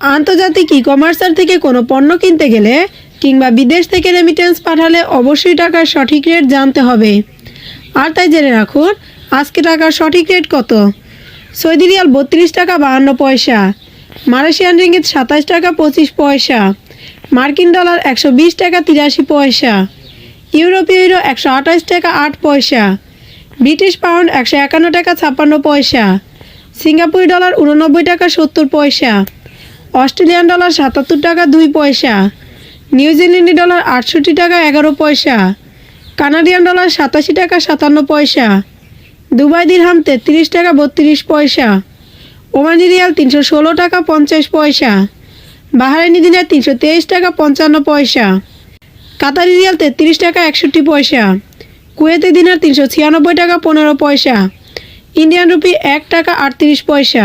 আন্তর্জাতিক ই কমার্সার থেকে কোনো পণ্য কিনতে গেলে কিংবা বিদেশ থেকে রেমিটেন্স পাঠালে অবশ্যই টাকার সঠিক রেট জানতে হবে। আর তাই জেনে রাখুন, আজকে টাকার সঠিক রেট কত? সৌদি রিয়াল বত্রিশ টাকা বাহান্ন পয়সা, মালয়েশিয়ান রিঙ্গিত সাতাশ টাকা পঁচিশ পয়সা, মার্কিন ডলার একশো বিশ টাকা তিরাশি পয়সা, ইউরোপীয় ইউরো একশো আঠাশ টাকা আট পয়সা, ব্রিটিশ পাউন্ড একশো একান্ন টাকা ছাপ্পান্ন পয়সা, সিঙ্গাপুর ডলার উননব্বই টাকা সত্তর পয়সা অস্ট্রেলিয়ান ডলার সাতাত্তর টাকা দুই পয়সা নিউজিল্যান্ডি ডলার আটষট্টি টাকা এগারো পয়সা, কানাডিয়ান ডলার সাতাশি টাকা সাতান্ন পয়সা, দুবাই দিরহাম তেত্রিশ টাকা বত্রিশ পয়সা, ওমানি রিয়াল তিনশো ষোলো টাকা পঞ্চাশ পয়সা, বাহারাইনি দিনার তিনশো তেইশ টাকা পঞ্চান্ন পয়সা, কাতারি রিয়াল তেত্রিশ টাকা একষট্টি পয়সা, কুয়েতে দিনার তিনশো ছিয়ানব্বই টাকা পনেরো পয়সা, ইন্ডিয়ান রুপি এক টাকা আটত্রিশ পয়সা